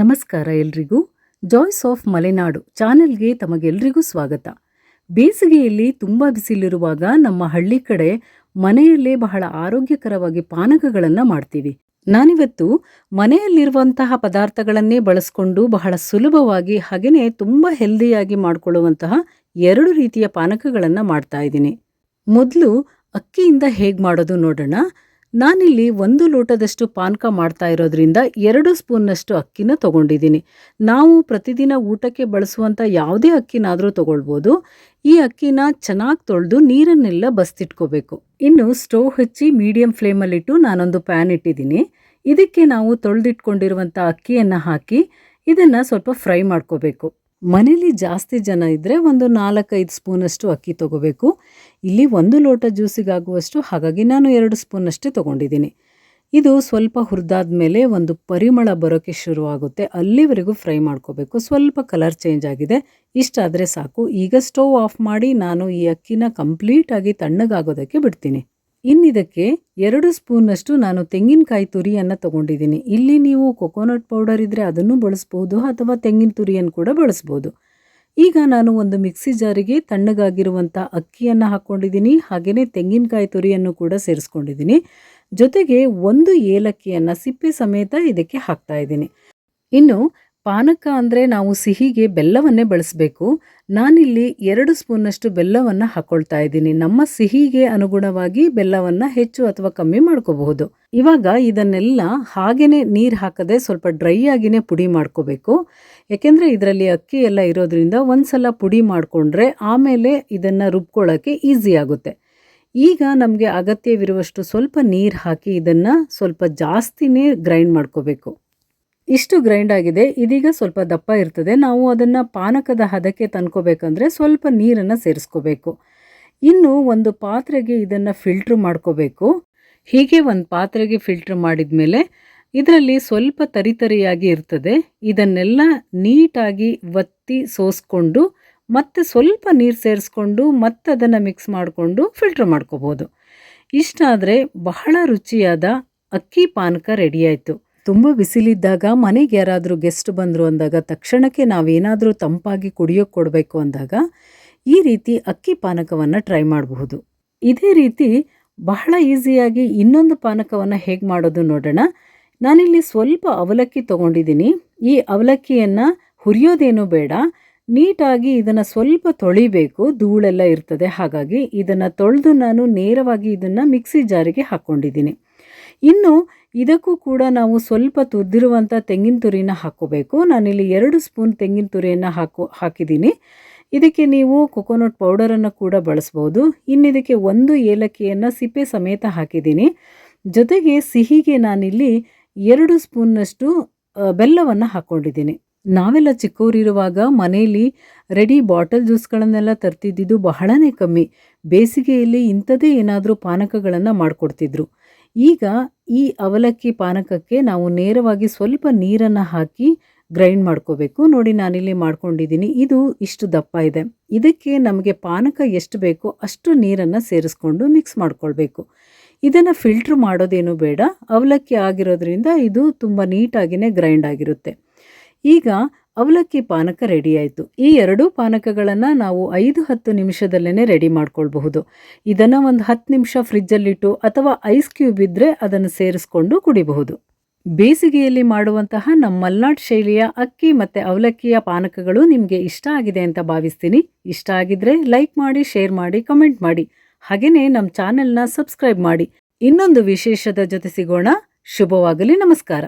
ನಮಸ್ಕಾರ ಎಲ್ರಿಗೂ. Joys of Malenadu ಚಾನೆಲ್ಗೆ ತಮಗೆಲ್ರಿಗೂ ಸ್ವಾಗತ. ಬೇಸಿಗೆಯಲ್ಲಿ ತುಂಬ ಬಿಸಿಲಿರುವಾಗ ನಮ್ಮ ಹಳ್ಳಿ ಕಡೆ ಮನೆಯಲ್ಲೇ ಬಹಳ ಆರೋಗ್ಯಕರವಾಗಿ ಪಾನಕಗಳನ್ನು ಮಾಡ್ತೀವಿ. ನಾನಿವತ್ತು ಮನೆಯಲ್ಲಿರುವಂತಹ ಪದಾರ್ಥಗಳನ್ನೇ ಬಳಸ್ಕೊಂಡು ಬಹಳ ಸುಲಭವಾಗಿ ಹಾಗೆಯೇ ತುಂಬ ಹೆಲ್ದಿಯಾಗಿ ಮಾಡಿಕೊಳ್ಳುವಂತಹ ಎರಡು ರೀತಿಯ ಪಾನಕಗಳನ್ನು ಮಾಡ್ತಾ ಇದ್ದೀನಿ. ಮೊದಲು ಅಕ್ಕಿಯಿಂದ ಹೇಗೆ ಮಾಡೋದು ನೋಡೋಣ. ನಾನಿಲ್ಲಿ ಒಂದು ಲೋಟದಷ್ಟು ಪಾನಕ ಮಾಡ್ತಾ ಇರೋದ್ರಿಂದ ಎರಡು ಸ್ಪೂನ್ನಷ್ಟು ಅಕ್ಕಿನ ತಗೊಂಡಿದ್ದೀನಿ. ನಾವು ಪ್ರತಿದಿನ ಊಟಕ್ಕೆ ಬಳಸುವಂಥ ಯಾವುದೇ ಅಕ್ಕಿನಾದರೂ ತಗೊಳ್ಬೋದು. ಈ ಅಕ್ಕಿನ ಚೆನ್ನಾಗಿ ತೊಳೆದು ನೀರನ್ನೆಲ್ಲ ಬಸ್ತಿಟ್ಕೋಬೇಕು. ಇನ್ನು ಸ್ಟೋವ್ ಹಚ್ಚಿ ಮೀಡಿಯಂ ಫ್ಲೇಮಲ್ಲಿಟ್ಟು ನಾನೊಂದು ಪ್ಯಾನ್ ಇಟ್ಟಿದ್ದೀನಿ. ಇದಕ್ಕೆ ನಾವು ತೊಳೆದಿಟ್ಕೊಂಡಿರುವಂಥ ಅಕ್ಕಿಯನ್ನು ಹಾಕಿ ಇದನ್ನು ಸ್ವಲ್ಪ ಫ್ರೈ ಮಾಡ್ಕೋಬೇಕು. ಮನೇಲಿ ಜಾಸ್ತಿ ಜನ ಇದ್ದರೆ ಒಂದು ನಾಲ್ಕೈದು ಸ್ಪೂನಷ್ಟು ಅಕ್ಕಿ ತಗೋಬೇಕು. ಇಲ್ಲಿ ಒಂದು ಲೋಟ ಜ್ಯೂಸಿಗಾಗುವಷ್ಟು, ಹಾಗಾಗಿ ನಾನು ಎರಡು ಸ್ಪೂನಷ್ಟೇ ತೊಗೊಂಡಿದ್ದೀನಿ. ಇದು ಸ್ವಲ್ಪ ಹುರಿದಾದ ಮೇಲೆ ಒಂದು ಪರಿಮಳ ಬರೋಕ್ಕೆ ಶುರುವಾಗುತ್ತೆ. ಅಲ್ಲಿವರೆಗೂ ಫ್ರೈ ಮಾಡ್ಕೋಬೇಕು. ಸ್ವಲ್ಪ ಕಲರ್ ಚೇಂಜ್ ಆಗಿದೆ. ಇಷ್ಟಾದರೆ ಸಾಕು. ಈಗ ಸ್ಟೋವ್ ಆಫ್ ಮಾಡಿ ನಾನು ಈ ಅಕ್ಕಿನ ಕಂಪ್ಲೀಟಾಗಿ ತಣ್ಣಗಾಗೋದಕ್ಕೆ ಬಿಡ್ತೀನಿ. ಇನ್ನಿದಕ್ಕೆ ಎರಡು ಸ್ಪೂನಷ್ಟು ನಾನು ತೆಂಗಿನಕಾಯಿ ತುರಿಯನ್ನು ತಗೊಂಡಿದ್ದೀನಿ. ಇಲ್ಲಿ ನೀವು ಕೊಕೊನಟ್ ಪೌಡರ್ ಇದ್ದರೆ ಅದನ್ನು ಬಳಸ್ಬೋದು ಅಥವಾ ತೆಂಗಿನ ತುರಿಯನ್ನು ಕೂಡ ಬಳಸ್ಬೋದು. ಈಗ ನಾನು ಒಂದು ಮಿಕ್ಸಿ ಜಾರಿಗೆ ತಣ್ಣಗಾಗಿರುವಂಥ ಅಕ್ಕಿಯನ್ನು ಹಾಕ್ಕೊಂಡಿದ್ದೀನಿ ಹಾಗೆಯೇ ತೆಂಗಿನಕಾಯಿ ತುರಿಯನ್ನು ಕೂಡ ಸೇರಿಸ್ಕೊಂಡಿದ್ದೀನಿ. ಜೊತೆಗೆ ಒಂದು ಏಲಕ್ಕಿಯನ್ನು ಸಿಪ್ಪೆ ಸಮೇತ ಇದಕ್ಕೆ ಹಾಕ್ತಾ ಇದ್ದೀನಿ. ಇನ್ನು ಪಾನಕ ಅಂದರೆ ನಾವು ಸಿಹಿಗೆ ಬೆಲ್ಲವನ್ನೇ ಬಳಸಬೇಕು. ನಾನಿಲ್ಲಿ ಎರಡು ಸ್ಪೂನಷ್ಟು ಬೆಲ್ಲವನ್ನು ಹಾಕ್ಕೊಳ್ತಾ ಇದ್ದೀನಿ. ನಮ್ಮ ಸಿಹಿಗೆ ಅನುಗುಣವಾಗಿ ಬೆಲ್ಲವನ್ನು ಹೆಚ್ಚು ಅಥವಾ ಕಮ್ಮಿ ಮಾಡ್ಕೋಬಹುದು. ಇವಾಗ ಇದನ್ನೆಲ್ಲ ಹಾಗೇನೆ ನೀರು ಹಾಕದೆ ಸ್ವಲ್ಪ ಡ್ರೈ ಆಗಿನೇ ಪುಡಿ ಮಾಡ್ಕೋಬೇಕು. ಯಾಕೆಂದರೆ ಇದರಲ್ಲಿ ಅಕ್ಕಿ ಎಲ್ಲ ಇರೋದ್ರಿಂದ ಒಂದ್ಸಲ ಪುಡಿ ಮಾಡಿಕೊಂಡ್ರೆ ಆಮೇಲೆ ಇದನ್ನು ರುಬ್ಕೊಳ್ಳೋಕ್ಕೆ ಈಸಿ ಆಗುತ್ತೆ. ಈಗ ನಮಗೆ ಅಗತ್ಯವಿರುವಷ್ಟು ಸ್ವಲ್ಪ ನೀರು ಹಾಕಿ ಇದನ್ನು ಸ್ವಲ್ಪ ಜಾಸ್ತಿನೇ ಗ್ರೈಂಡ್ ಮಾಡ್ಕೋಬೇಕು. ಇಷ್ಟು ಗ್ರೈಂಡ್ ಆಗಿದೆ, ಇದೀಗ ಸ್ವಲ್ಪ ದಪ್ಪ ಇರ್ತದೆ. ನಾವು ಅದನ್ನು ಪಾನಕದ ಹದಕ್ಕೆ ತಂದ್ಕೋಬೇಕಂದ್ರೆ ಸ್ವಲ್ಪ ನೀರನ್ನು ಸೇರಿಸ್ಕೋಬೇಕು. ಇನ್ನು ಒಂದು ಪಾತ್ರೆಗೆ ಇದನ್ನು ಫಿಲ್ಟ್ರ್ ಮಾಡ್ಕೋಬೇಕು. ಹೀಗೆ ಒಂದು ಪಾತ್ರೆಗೆ ಫಿಲ್ಟ್ರ್ ಮಾಡಿದ ಮೇಲೆ ಇದರಲ್ಲಿ ಸ್ವಲ್ಪ ತರಿತರಿಯಾಗಿ ಇರ್ತದೆ. ಇದನ್ನೆಲ್ಲ ನೀಟಾಗಿ ಒತ್ತಿ ಸೋಸ್ಕೊಂಡು ಮತ್ತೆ ಸ್ವಲ್ಪ ನೀರು ಸೇರಿಸ್ಕೊಂಡು ಮತ್ತೆ ಅದನ್ನು ಮಿಕ್ಸ್ ಮಾಡಿಕೊಂಡು ಫಿಲ್ಟ್ರ್ ಮಾಡ್ಕೋಬೋದು. ಇಷ್ಟಾದರೆ ಬಹಳ ರುಚಿಯಾದ ಅಕ್ಕಿ ಪಾನಕ ರೆಡಿಯಾಯಿತು ತುಂಬ ಬಿಸಿಲಿದ್ದಾಗ ಮನೆಗೆ ಯಾರಾದರೂ ಗೆಸ್ಟ್ ಬಂದರು ಅಂದಾಗ ತಕ್ಷಣಕ್ಕೆ ನಾವೇನಾದರೂ ತಂಪಾಗಿ ಕುಡಿಯೋಕ್ಕೆ ಕೊಡಬೇಕು ಅಂದಾಗ ಈ ರೀತಿ ಅಕ್ಕಿ ಪಾನಕವನ್ನು ಟ್ರೈ ಮಾಡಬಹುದು. ಇದೇ ರೀತಿ ಬಹಳ ಈಸಿಯಾಗಿ ಇನ್ನೊಂದು ಪಾನಕವನ್ನು ಹೇಗೆ ಮಾಡೋದು ನೋಡೋಣ. ನಾನಿಲ್ಲಿ ಸ್ವಲ್ಪ ಅವಲಕ್ಕಿ ತೊಗೊಂಡಿದ್ದೀನಿ. ಈ ಅವಲಕ್ಕಿಯನ್ನು ಹುರಿಯೋದೇನು ಬೇಡ. ನೀಟಾಗಿ ಇದನ್ನು ಸ್ವಲ್ಪ ತೊಳಿಬೇಕು. ಧೂಳೆಲ್ಲ ಇರ್ತದೆ. ಹಾಗಾಗಿ ಇದನ್ನು ತೊಳೆದು ನಾನು ನೇರವಾಗಿ ಇದನ್ನು ಮಿಕ್ಸಿ ಜಾರಿಗೆ ಹಾಕ್ಕೊಂಡಿದ್ದೀನಿ ಇನ್ನು ಇದಕ್ಕೂ ಕೂಡ ನಾವು ಸ್ವಲ್ಪ ತುರಿದಿರುವಂಥ ತೆಂಗಿನ ತುರಿನ ಹಾಕ್ಕೋಬೇಕು. ನಾನಿಲ್ಲಿ ಎರಡು ಸ್ಪೂನ್ ತೆಂಗಿನ ತುರಿಯನ್ನು ಹಾಕೋ, ಹಾಕಿದ್ದೀನಿ. ಇದಕ್ಕೆ ನೀವು ಕೊಕೊನಟ್ ಪೌಡರನ್ನು ಕೂಡ ಬಳಸ್ಬೋದು. ಇನ್ನು ಇದಕ್ಕೆ ಒಂದು ಏಲಕ್ಕಿಯನ್ನು ಸಿಪ್ಪೆ ಸಮೇತ ಹಾಕಿದ್ದೀನಿ. ಜೊತೆಗೆ ಸಿಹಿಗೆ ನಾನಿಲ್ಲಿ ಎರಡು ಸ್ಪೂನ್ನಷ್ಟು ಬೆಲ್ಲವನ್ನು ಹಾಕ್ಕೊಂಡಿದ್ದೀನಿ ನಾವೆಲ್ಲ ಚಿಕ್ಕವರಿರುವಾಗ ಮನೆಯಲ್ಲಿ ರೆಡಿ ಬಾಟಲ್ ಜ್ಯೂಸ್ಗಳನ್ನೆಲ್ಲ ತರ್ತಿದ್ದಿದ್ದು ಬಹಳನೇ ಕಮ್ಮಿ. ಬೇಸಿಗೆಯಲ್ಲಿ ಇಂಥದೇ ಏನಾದರೂ ಪಾನಕಗಳನ್ನು ಮಾಡಿಕೊಡ್ತಿದ್ರು. ಈಗ ಈ ಅವಲಕ್ಕಿ ಪಾನಕಕ್ಕೆ ನಾವು ನೇರವಾಗಿ ಸ್ವಲ್ಪ ನೀರನ್ನು ಹಾಕಿ ಗ್ರೈಂಡ್ ಮಾಡ್ಕೋಬೇಕು. ನೋಡಿ ನಾನಿಲ್ಲಿ ಮಾಡ್ಕೊಂಡಿದ್ದೀನಿ. ಇದು ಇಷ್ಟು ದಪ್ಪ ಇದೆ. ಇದಕ್ಕೆ ನಮಗೆ ಪಾನಕ ಎಷ್ಟು ಬೇಕೋ ಅಷ್ಟು ನೀರನ್ನು ಸೇರಿಸ್ಕೊಂಡು ಮಿಕ್ಸ್ ಮಾಡ್ಕೊಳ್ಬೇಕು. ಇದನ್ನು ಫಿಲ್ಟ್ರ್ ಮಾಡೋದೇನು ಬೇಡ. ಅವಲಕ್ಕಿ ಆಗಿರೋದ್ರಿಂದ ಇದು ತುಂಬ ನೀಟಾಗಿಯೇ ಗ್ರೈಂಡ್ ಆಗಿರುತ್ತೆ. ಈಗ ಅವಲಕ್ಕಿ ಪಾನಕ ರೆಡಿ ಆಯಿತು. ಈ ಎರಡೂ ಪಾನಕಗಳನ್ನು ನಾವು ಐದು ಹತ್ತು ನಿಮಿಷದಲ್ಲೇ ರೆಡಿ ಮಾಡ್ಕೊಳ್ಬಹುದು. ಇದನ್ನು ಒಂದು ಹತ್ತು ನಿಮಿಷ ಫ್ರಿಜ್ಜಲ್ಲಿಟ್ಟು ಅಥವಾ ಐಸ್ ಕ್ಯೂಬ್ ಇದ್ದರೆ ಅದನ್ನು ಸೇರಿಸ್ಕೊಂಡು ಕುಡಿಬಹುದು. ಬೇಸಿಗೆಯಲ್ಲಿ ಮಾಡುವಂತಹ ನಮ್ಮ ಮಲ್ನಾಡ್ ಶೈಲಿಯ ಅಕ್ಕಿ ಮತ್ತು ಅವಲಕ್ಕಿಯ ಪಾನಕಗಳು ನಿಮಗೆ ಇಷ್ಟ ಆಗಿದೆ ಅಂತ ಭಾವಿಸ್ತೀನಿ. ಇಷ್ಟ ಆಗಿದ್ರೆ ಲೈಕ್ ಮಾಡಿ ಶೇರ್ ಮಾಡಿ ಕಮೆಂಟ್ ಮಾಡಿ. ಹಾಗೆಯೇ ನಮ್ಮ ಚಾನೆಲ್ನ ಸಬ್ಸ್ಕ್ರೈಬ್ ಮಾಡಿ. ಇನ್ನೊಂದು ವಿಶೇಷದ ಜೊತೆ ಸಿಗೋಣ. ಶುಭವಾಗಲಿ, ನಮಸ್ಕಾರ.